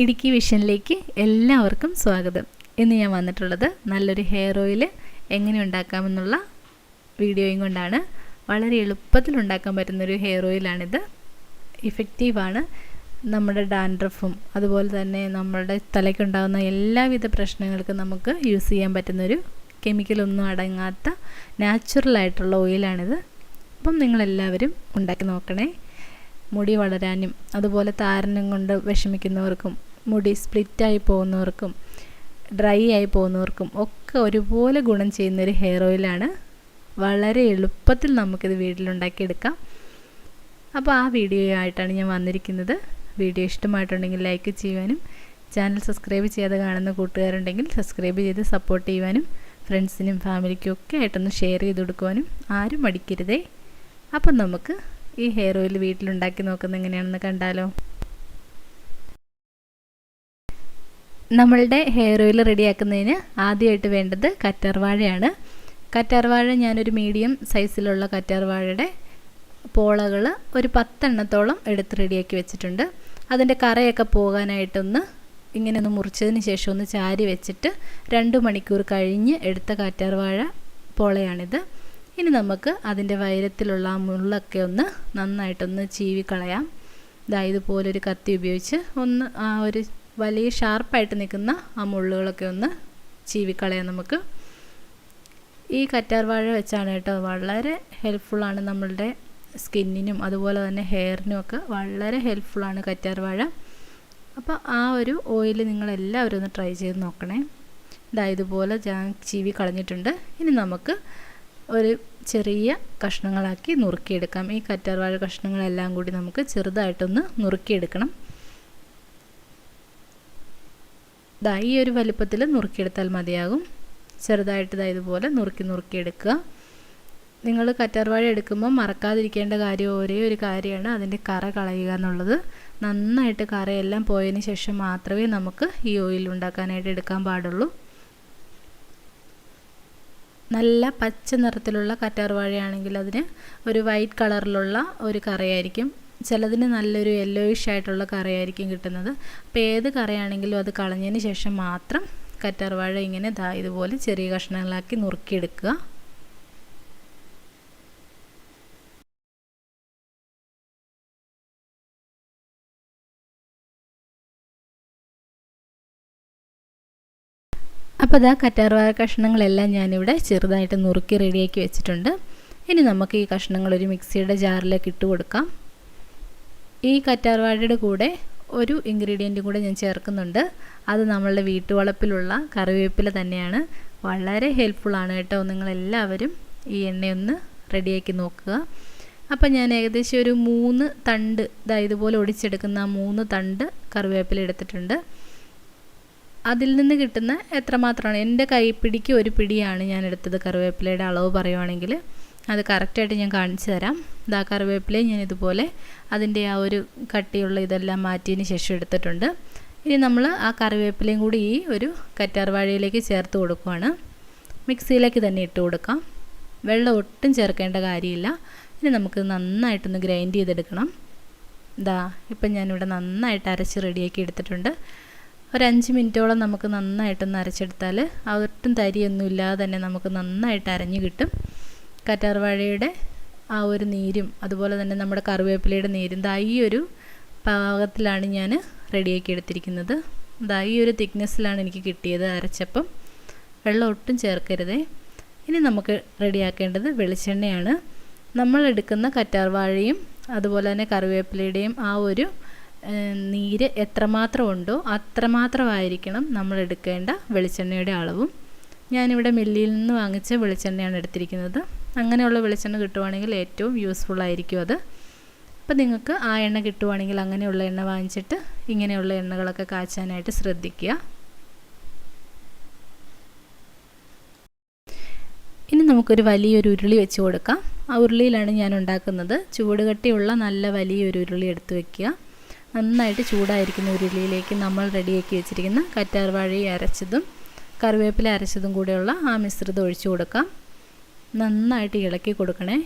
ഇടുക്കി വിഷനിലേക്ക് എല്ലാവർക്കും സ്വാഗതം. ഇന്ന് ഞാൻ വന്നിട്ടുള്ളത് നല്ലൊരു ഹെയർ ഓയിൽ എങ്ങനെ ഉണ്ടാക്കാമെന്നുള്ള വീഡിയോയും കൊണ്ടാണ്. വളരെ എളുപ്പത്തിൽ ഉണ്ടാക്കാൻ പറ്റുന്നൊരു ഹെയർ ഓയിലാണിത് ഇഫക്റ്റീവാണ് നമ്മുടെ ഡാൻഡ്രഫും അതുപോലെ തന്നെ നമ്മളുടെ തലയ്ക്കുണ്ടാകുന്ന എല്ലാവിധ പ്രശ്നങ്ങൾക്കും നമുക്ക് യൂസ് ചെയ്യാൻ പറ്റുന്നൊരു കെമിക്കലൊന്നും അടങ്ങാത്ത നാച്ചുറലായിട്ടുള്ള ഓയിലാണിത് അപ്പം നിങ്ങളെല്ലാവരും ഉണ്ടാക്കി നോക്കണേ. മുടി വളരാനും അതുപോലെ താരനും കൊണ്ട് വിഷമിക്കുന്നവർക്കും മുടി സ്പ്ലിറ്റായി പോകുന്നവർക്കും ഡ്രൈ ആയി പോകുന്നവർക്കും ഒക്കെ ഒരുപോലെ ഗുണം ചെയ്യുന്ന ഒരു ഹെയർ ഓയിലാണ് വളരെ എളുപ്പത്തിൽ നമുക്കിത് വീട്ടിലുണ്ടാക്കിയെടുക്കാം. അപ്പോൾ ആ വീഡിയോ ആയിട്ടാണ് ഞാൻ വന്നിരിക്കുന്നത്. വീഡിയോ ഇഷ്ടമായിട്ടുണ്ടെങ്കിൽ ലൈക്ക് ചെയ്യുവാനും ചാനൽ സബ്സ്ക്രൈബ് ചെയ്യാതെ കാണുന്ന കൂട്ടുകാരുണ്ടെങ്കിൽ സബ്സ്ക്രൈബ് ചെയ്ത് സപ്പോർട്ട് ചെയ്യുവാനും ഫ്രണ്ട്സിനും ഫാമിലിക്കും ഒക്കെ ആയിട്ടൊന്ന് ഷെയർ ചെയ്ത് കൊടുക്കുവാനും ആരും മടിക്കരുതേ. അപ്പം നമുക്ക് ഈ ഹെയർ ഓയിൽ വീട്ടിലുണ്ടാക്കി നോക്കുന്നത് എങ്ങനെയാണെന്ന് കണ്ടാലോ? നമ്മളുടെ ഹെയർ ഓയിൽ റെഡിയാക്കുന്നതിന് ആദ്യമായിട്ട് വേണ്ടത് കറ്റാർവാഴയാണ് കറ്റാർവാഴ ഞാനൊരു മീഡിയം സൈസിലുള്ള കറ്റാർവാഴയുടെ പോളകൾ ഒരു പത്തെണ്ണത്തോളം എടുത്ത് റെഡിയാക്കി വെച്ചിട്ടുണ്ട്. അതിന്റെ കറയൊക്കെ പോകാനായിട്ടൊന്ന് ഇങ്ങനെ ഒന്ന് മുറിച്ചതിന് ശേഷം ഒന്ന് ചാരി വെച്ചിട്ട് രണ്ട് മണിക്കൂർ കഴിഞ്ഞ് എടുത്ത കറ്റാർവാഴ പോളയാണിത്. ഇനി നമുക്ക് അതിന്റെ വൈരത്തിലുള്ള ആ മുള്ളൊക്കെ ഒന്ന് നന്നായിട്ടൊന്ന് ചീവിക്കളയാം. കളയാം ഇതാ ഇതുപോലൊരു കത്തി ഉപയോഗിച്ച് ഒന്ന് ആ ഒരു വലിയ ഷാർപ്പായിട്ട് നിൽക്കുന്ന ആ മുള്ളുകളൊക്കെ ഒന്ന് ചീവിക്കളയാം നമുക്ക്. ഈ കറ്റാർവാഴ വെച്ചാണ് കേട്ടോ. വളരെ ഹെൽപ്ഫുള്ളാണ് നമ്മളുടെ സ്കിന്നിനും അതുപോലെ തന്നെ ഹെയറിനും ഒക്കെ വളരെ ഹെൽപ്ഫുള്ളാണ് കറ്റാർവാഴ അപ്പോൾ ആ ഒരു ഓയിൽ നിങ്ങളെല്ലാവരും ഒന്ന് ട്രൈ ചെയ്ത് നോക്കണേ. ഇതാ ഇതുപോലെ ഞാൻ ചീവി കളഞ്ഞിട്ടുണ്ട്. ഇനി നമുക്ക് ഒരു ചെറിയ കഷ്ണങ്ങളാക്കി നുറുക്കിയെടുക്കാം. ഈ കറ്റാർവാഴ കഷ്ണങ്ങളെല്ലാം കൂടി നമുക്ക് ചെറുതായിട്ടൊന്ന് നുറുക്കിയെടുക്കണം. ദാ ഈ ഒരു വലുപ്പത്തിൽ നുറുക്കിയെടുത്താൽ മതിയാകും. ചെറുതായിട്ട് ദാ ഇതുപോലെ നുറുക്കി നുറുക്കിയെടുക്കുക നിങ്ങൾ കറ്റാർവാഴ എടുക്കുമ്പോൾ മറക്കാതിരിക്കേണ്ട കാര്യം ഒരേ ഒരു കാര്യമാണ്. അതിന്റെ കറ കളയുക എന്നുള്ളത്. നന്നായിട്ട് കറയെല്ലാം പോയതിന് ശേഷം മാത്രമേ നമുക്ക് ഈ ഓയിൽ ഉണ്ടാക്കാനായിട്ട് എടുക്കാൻ പാടുള്ളൂ. നല്ല പച്ച നിറത്തിലുള്ള കറ്റാർവാഴയാണെങ്കിൽ അതിന് ഒരു വൈറ്റ് കളറിലുള്ള ഒരു കറയായിരിക്കും. ചിലതിന് നല്ലൊരു യെല്ലോയിഷ് ആയിട്ടുള്ള കറിയായിരിക്കും കിട്ടുന്നത്. അപ്പോൾ ഏത് കറിയാണെങ്കിലും അത് കളഞ്ഞതിന് ശേഷം മാത്രം കറ്റാർവാഴ ഇങ്ങനെ ദാ ഇതുപോലെ ചെറിയ കഷ്ണങ്ങളാക്കി നുറുക്കിയെടുക്കുക. അപ്പോൾ അതാ കറ്റാർവാഴ കഷ്ണങ്ങളെല്ലാം ഞാനിവിടെ ചെറുതായിട്ട് നുറുക്കി റെഡിയാക്കി വെച്ചിട്ടുണ്ട്. ഇനി നമുക്ക് ഈ കഷ്ണങ്ങൾ ഒരു മിക്സിയുടെ ജാറിലേക്ക് ഇട്ട് കൊടുക്കാം. ഈ കറ്റാർവാഴയുടെ കൂടെ ഒരു ഇൻഗ്രീഡിയന്റും കൂടെ ഞാൻ ചേർക്കുന്നുണ്ട്. അത് നമ്മളുടെ വീട്ടുവളപ്പിലുള്ള കറിവേപ്പില തന്നെയാണ്. വളരെ ഹെൽപ്ഫുള്ളാണ് കേട്ടോ നിങ്ങളെല്ലാവരും ഈ എണ്ണയൊന്ന് റെഡിയാക്കി നോക്കുക. അപ്പം ഞാൻ ഏകദേശം ഒരു മൂന്ന് തണ്ട് ഇതാ ഇതുപോലെ ഒടിച്ചെടുക്കുന്ന മൂന്ന് തണ്ട് കറിവേപ്പില എടുത്തിട്ടുണ്ട്. അതിൽ നിന്ന് കിട്ടുന്ന എത്രമാത്രമാണ്? എന്റെ കൈപ്പിടിക്ക് ഒരു പിടിയാണ് ഞാൻ എടുത്തത് കറിവേപ്പിലയുടെ അളവ് പറയുവാണെങ്കിൽ. അത് കറക്റ്റായിട്ട് ഞാൻ കാണിച്ചു തരാം. ഇതാ കറിവേപ്പില ഞാൻ ഇതുപോലെ അതിന്റെ ആ ഒരു കട്ടിയുള്ള ഇതെല്ലാം മാറ്റിയതിന് ശേഷം എടുത്തിട്ടുണ്ട്. ഇനി നമ്മൾ ആ കറിവേപ്പിലയും കൂടി ഈ ഒരു കറ്റാർവാഴയിലേക്ക് ചേർത്ത് കൊടുക്കുവാണ്. മിക്സിയിലേക്ക് തന്നെ ഇട്ട് കൊടുക്കാം. വെള്ളം ഒട്ടും ചേർക്കേണ്ട കാര്യമില്ല. ഇനി നമുക്ക് നന്നായിട്ടൊന്ന് ഗ്രൈൻഡ് ചെയ്തെടുക്കണം. ഇതാ ഇപ്പം ഞാനിവിടെ നന്നായിട്ട് അരച്ച് റെഡിയാക്കി എടുത്തിട്ടുണ്ട്. ഒരു അഞ്ച് മിനിറ്റോളം നമുക്ക് നന്നായിട്ടൊന്ന് അരച്ചെടുത്താൽ ഒട്ടും തരിയൊന്നും ഇല്ലാതെ തന്നെ നമുക്ക് നന്നായിട്ട് അരഞ്ഞു കിട്ടും. കറ്റാർവാഴയുടെ ആ ഒരു നീരും അതുപോലെ തന്നെ നമ്മുടെ കറിവേപ്പിലയുടെ നീരും ദാ ഈ ഒരു പാകത്തിലാണ് ഞാൻ റെഡിയാക്കി എടുത്തിരിക്കുന്നത്. ദാ ഈ ഒരു തിക്നെസ്സിലാണ് എനിക്ക് കിട്ടിയത് അരച്ചപ്പം. വെള്ളം ഒട്ടും ചേർക്കരുതേ. ഇനി നമുക്ക് റെഡിയാക്കേണ്ടത് വെളിച്ചെണ്ണയാണ്. നമ്മൾ എടുക്കുന്ന കറ്റാർവാഴയും അതുപോലെ തന്നെ കറിവേപ്പിലയുടെയും ആ ഒരു നീര് എത്രമാത്രം ഉണ്ടോ അത്രമാത്രമായിരിക്കണം നമ്മൾ എടുക്കേണ്ട വെളിച്ചെണ്ണയുടെ അളവും. ഞാനിവിടെ മില്ലിയിൽ നിന്ന് വാങ്ങിച്ച വെളിച്ചെണ്ണയാണ് എടുത്തിരിക്കുന്നത്. അങ്ങനെയുള്ള വെളിച്ചെണ്ണ കിട്ടുവാണെങ്കിൽ ഏറ്റവും യൂസ്ഫുൾ ആയിരിക്കും അത്. അപ്പോൾ നിങ്ങൾക്ക് ആ എണ്ണ കിട്ടുവാണെങ്കിൽ അങ്ങനെയുള്ള എണ്ണ വാങ്ങിച്ചിട്ട് ഇങ്ങനെയുള്ള എണ്ണകളൊക്കെ കാച്ചാനായിട്ട് ശ്രദ്ധിക്കുക. ഇനി നമുക്കൊരു വലിയൊരു ഉരുളി വെച്ച് കൊടുക്കാം. ആ ഉരുളിയിലാണ് ഞാൻ ഉണ്ടാക്കുന്നത്. ചൂടുകട്ടിയുള്ള നല്ല വലിയൊരു ഉരുളി എടുത്ത് വെക്കുക. നന്നായിട്ട് ചൂടായിരിക്കുന്ന ഉരുളിയിലേക്ക് നമ്മൾ റെഡിയാക്കി വെച്ചിരിക്കുന്ന കറ്റാർവാഴയും അരച്ചതും കറിവേപ്പില അരച്ചതും കൂടെയുള്ള ആ മിശ്രിതം ഒഴിച്ചു കൊടുക്കാം. നന്നായിട്ട് ഇളക്കി കൊടുക്കണേ.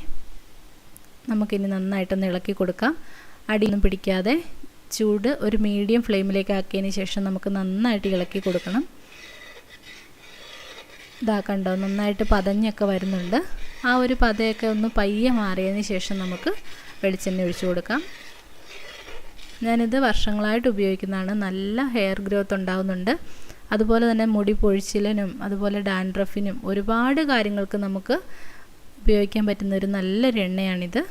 നമുക്കിനി നന്നായിട്ടൊന്ന് ഇളക്കി കൊടുക്കാം. അടിയൊന്നും പിടിക്കാതെ ചൂട് ഒരു മീഡിയം ഫ്ലെയിമിലേക്ക് ആക്കിയതിന് ശേഷം നമുക്ക് നന്നായിട്ട് ഇളക്കി കൊടുക്കണം. ഇതാ കണ്ടോ നന്നായിട്ട് പതഞ്ഞൊക്കെ വരുന്നുണ്ട്. ആ ഒരു പതയൊക്കെ ഒന്ന് പയ്യെ മാറിയതിന് ശേഷം നമുക്ക് വെളിച്ചെണ്ണ ഒഴിച്ചു കൊടുക്കാം. ഞാനിത് വർഷങ്ങളായിട്ട് ഉപയോഗിക്കുന്നതാണ്. നല്ല ഹെയർ ഗ്രോത്ത് ഉണ്ടാകുന്നുണ്ട് അതുപോലെ തന്നെ മുടി പൊഴിച്ചിലിനും അതുപോലെ ഡാൻഡ്രഫിനും ഒരുപാട് കാര്യങ്ങൾക്ക് നമുക്ക് ഉപയോഗിക്കാൻ പറ്റുന്ന ഒരു നല്ലൊരു എണ്ണയാണിത്.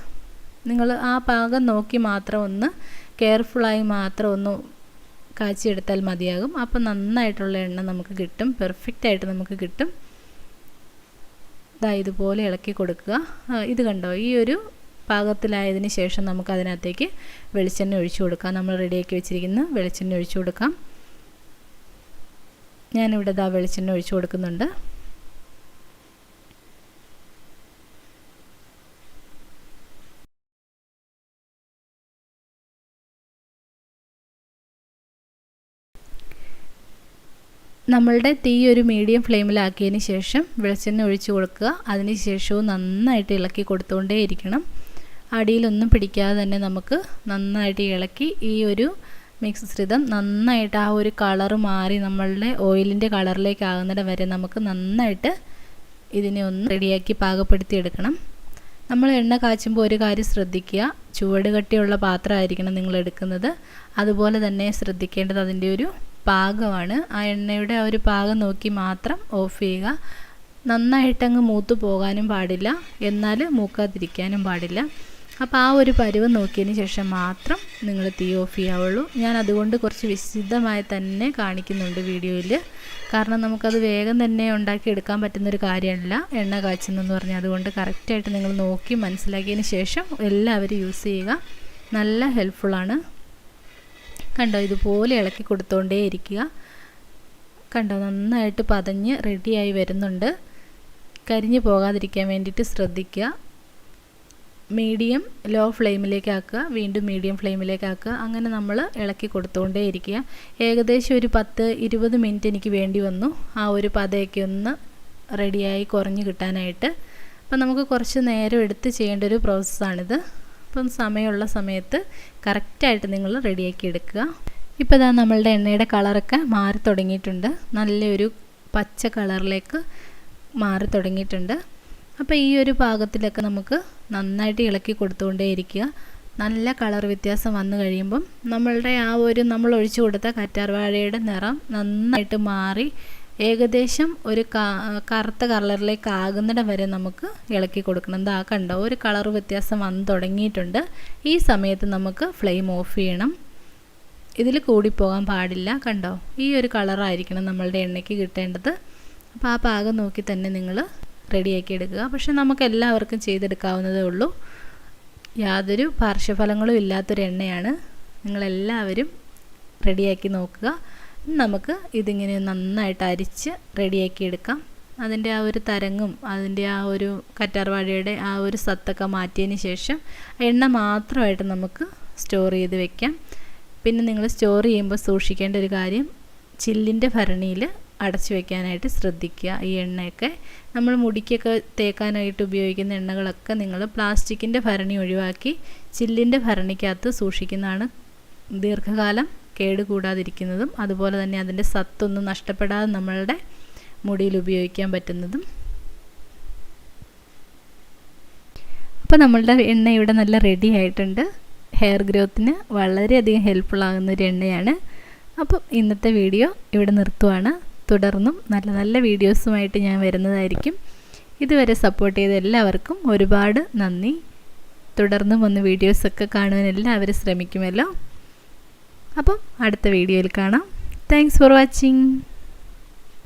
നിങ്ങൾ ആ പാകം നോക്കി മാത്രം ഒന്ന് കെയർഫുള്ളായി മാത്രം ഒന്ന് കാച്ചിയെടുത്താൽ മതിയാകും. അപ്പം നന്നായിട്ടുള്ള എണ്ണ നമുക്ക് കിട്ടും. പെർഫെക്റ്റ് ആയിട്ട് നമുക്ക് കിട്ടും. ഇതാ ഇതുപോലെ ഇളക്കി കൊടുക്കുക. ഇത് കണ്ടോ? ഈ ഒരു പാകത്തിലായതിന് ശേഷം നമുക്ക് അതിനകത്തേക്ക് വെളിച്ചെണ്ണ ഒഴിച്ചു കൊടുക്കാം. നമ്മൾ റെഡിയാക്കി വെച്ചിരിക്കുന്ന വെളിച്ചെണ്ണ ഒഴിച്ചു കൊടുക്കാം. ഞാനിവിടെ ഇതാ വെളിച്ചെണ്ണ ഒഴിച്ചു കൊടുക്കുന്നുണ്ട്. നമ്മളുടെ തീ ഒരു മീഡിയം ഫ്ലെയിമിലാക്കിയതിന് ശേഷം വെളിച്ചെണ്ണ ഒഴിച്ച് കൊടുക്കുക. അതിന് ശേഷവും നന്നായിട്ട് ഇളക്കി കൊടുത്തുകൊണ്ടേയിരിക്കണം. അടിയിലൊന്നും പിടിക്കാതെ തന്നെ നമുക്ക് നന്നായിട്ട് ഇളക്കി ഈ ഒരു മിശ്രിതം നന്നായിട്ട് ആ ഒരു കളർ മാറി നമ്മളുടെ ഓയിലിന്റെ കളറിലേക്ക് ആകുന്നിടം വരെ നമുക്ക് നന്നായിട്ട് ഇതിനെ ഒന്ന് റെഡിയാക്കി പാകപ്പെടുത്തി എടുക്കണം. നമ്മൾ എണ്ണ കാച്ചുമ്പോൾ ഒരു കാര്യം ശ്രദ്ധിക്കുക. ചുവട് കട്ടിയുള്ള പാത്രമായിരിക്കണം നിങ്ങൾ എടുക്കുന്നത്. അതുപോലെ തന്നെ ശ്രദ്ധിക്കേണ്ടത് അതിന്റെ ഒരു പാകമാണ്. ആ എണ്ണയുടെ ആ ഒരു പാകം നോക്കി മാത്രം ഓഫ് ചെയ്യുക. നന്നായിട്ടങ്ങ് മൂത്ത് പോകാനും പാടില്ല. എന്നാൽ മൂക്കാതിരിക്കാനും പാടില്ല. അപ്പോൾ ആ ഒരു പരുവ് നോക്കിയതിന് ശേഷം മാത്രം നിങ്ങൾ തീ ഓഫ് ചെയ്യാവുള്ളൂ. ഞാൻ അതുകൊണ്ട് കുറച്ച് വിശദമായി തന്നെ കാണിക്കുന്നുണ്ട് വീഡിയോയിൽ കാരണം നമുക്കത് വേഗം തന്നെ ഉണ്ടാക്കിയെടുക്കാൻ പറ്റുന്നൊരു കാര്യമല്ല. എണ്ണ കാച്ചുന്നെന്ന് പറഞ്ഞാൽ അതുകൊണ്ട് കറക്റ്റായിട്ട് നിങ്ങൾ നോക്കി മനസ്സിലാക്കിയതിന് ശേഷം എല്ലാവരും യൂസ് ചെയ്യുക. നല്ല ഹെൽപ്ഫുള്ളാണ് കണ്ടോ ഇതുപോലെ ഇളക്കി കൊടുത്തുകൊണ്ടേ ഇരിക്കുക. കണ്ടോ നന്നായിട്ട് പതഞ്ഞ് റെഡിയായി വരുന്നുണ്ട്. കരിഞ്ഞു പോകാതിരിക്കാൻ വേണ്ടിയിട്ട് ശ്രദ്ധിക്കുക. മീഡിയം ലോ ഫ്ലെയിമിലേക്ക് ആക്കുക വീണ്ടും മീഡിയം ഫ്ലെയിമിലേക്ക് ആക്കുക അങ്ങനെ നമ്മൾ ഇളക്കി കൊടുത്തുകൊണ്ടേ ഇരിക്കുക. ഏകദേശം ഒരു പത്ത് ഇരുപത് മിനിറ്റ് എനിക്ക് വേണ്ടി വന്നു. ആ ഒരു പതയൊക്കെ ഒന്ന് റെഡിയായി കുറഞ്ഞു കിട്ടാനായിട്ട്. അപ്പം നമുക്ക് കുറച്ച് നേരം എടുത്ത് ചെയ്യേണ്ട ഒരു പ്രോസസ്സാണിത് അപ്പം സമയമുള്ള സമയത്ത് കറക്റ്റായിട്ട് നിങ്ങൾ റെഡിയാക്കി എടുക്കുക. ഇപ്പോൾ ഇതാ നമ്മളുടെ എണ്ണയുടെ കളറൊക്കെ മാറി തുടങ്ങിയിട്ടുണ്ട്. നല്ലൊരു പച്ച കളറിലേക്ക് മാറി തുടങ്ങിയിട്ടുണ്ട്. അപ്പോൾ ഈ ഒരു പാകത്തിലൊക്കെ നമുക്ക് നന്നായിട്ട് ഇളക്കി കൊടുത്തുകൊണ്ടേ ഇരിക്കുക. നല്ല കളർ വ്യത്യാസം വന്നു കഴിയുമ്പം നമ്മളുടെ ആ ഒരു നമ്മൾ ഒഴിച്ചു കൊടുത്ത കറ്റാർവാഴയുടെ നിറം നന്നായിട്ട് മാറി ഏകദേശം ഒരു കറുത്ത കളറിലേക്ക് ആകുന്നിടം വരെ നമുക്ക് ഇളക്കി കൊടുക്കണം. എന്താ കണ്ടോ ഒരു കളർ വ്യത്യാസം വന്ന് തുടങ്ങിയിട്ടുണ്ട്. ഈ സമയത്ത് നമുക്ക് ഫ്ലെയിം ഓഫ് ചെയ്യണം. ഇതിൽ കൂടിപ്പോകാൻ പാടില്ല. കണ്ടോ ഈ ഒരു കളറായിരിക്കണം നമ്മളുടെ എണ്ണയ്ക്ക് കിട്ടേണ്ടത്. അപ്പോൾ ആ പാകം നോക്കി തന്നെ നിങ്ങൾ റെഡിയാക്കി എടുക്കുക പക്ഷെ നമുക്ക് എല്ലാവർക്കും ചെയ്തെടുക്കാവുന്നതേ ഉള്ളൂ. യാതൊരു പാർശ്വഫലങ്ങളും ഇല്ലാത്തൊരു എണ്ണയാണ് നിങ്ങളെല്ലാവരും റെഡിയാക്കി നോക്കുക. നമുക്ക് ഇതിങ്ങനെ നന്നായിട്ട് അരിച്ച് റെഡിയാക്കി എടുക്കാം അതിന്റെ ആ ഒരു തരങ്ങും അതിന്റെ ആ ഒരു കറ്റാർവാഴയുടെ ആ ഒരു സത്തൊക്കെ മാറ്റിയതിന് ശേഷം എണ്ണ മാത്രമായിട്ട് നമുക്ക് സ്റ്റോർ ചെയ്ത് വെക്കാം. പിന്നെ നിങ്ങൾ സ്റ്റോർ ചെയ്യുമ്പോൾ സൂക്ഷിക്കേണ്ട ഒരു കാര്യം ചില്ലിന്റെ ഭരണിയിൽ അടച്ചു വെക്കാനായിട്ട് ശ്രദ്ധിക്കുക. ഈ എണ്ണയൊക്കെ നമ്മൾ മുടിക്കൊക്കെ തേക്കാനായിട്ട് ഉപയോഗിക്കുന്ന എണ്ണകളൊക്കെ നിങ്ങൾ പ്ലാസ്റ്റിക്കിന്റെ ഭരണി ഒഴിവാക്കി ചില്ലിന്റെ ഭരണിക്കകത്ത് സൂക്ഷിക്കുന്നതാണ് ദീർഘകാലം കേടുകൂടാതിരിക്കുന്നതും അതുപോലെ തന്നെ അതിന്റെ സത്തൊന്നും നഷ്ടപ്പെടാതെ നമ്മളുടെ മുടിയിൽ ഉപയോഗിക്കാൻ പറ്റുന്നതും. അപ്പോൾ നമ്മളുടെ എണ്ണ ഇവിടെ നല്ല റെഡി ആയിട്ടുണ്ട്. ഹെയർ ഗ്രോത്തിന് വളരെയധികം ഹെൽപ്ഫുൾ ആകുന്ന ഒരു എണ്ണയാണ്. അപ്പം ഇന്നത്തെ വീഡിയോ ഇവിടെ നിർത്തുവാണ്. തുടർന്നും നല്ല നല്ല വീഡിയോസുമായിട്ട് ഞാൻ വരുന്നതായിരിക്കും. ഇതുവരെ സപ്പോർട്ട് ചെയ്ത എല്ലാവർക്കും ഒരുപാട് നന്ദി. തുടർന്നും ഒന്ന് വീഡിയോസൊക്കെ കാണുവാൻ എല്ലാവരും ശ്രമിക്കുമല്ലോ. അപ്പം അടുത്ത വീഡിയോയിൽ കാണാം. Thanks for watching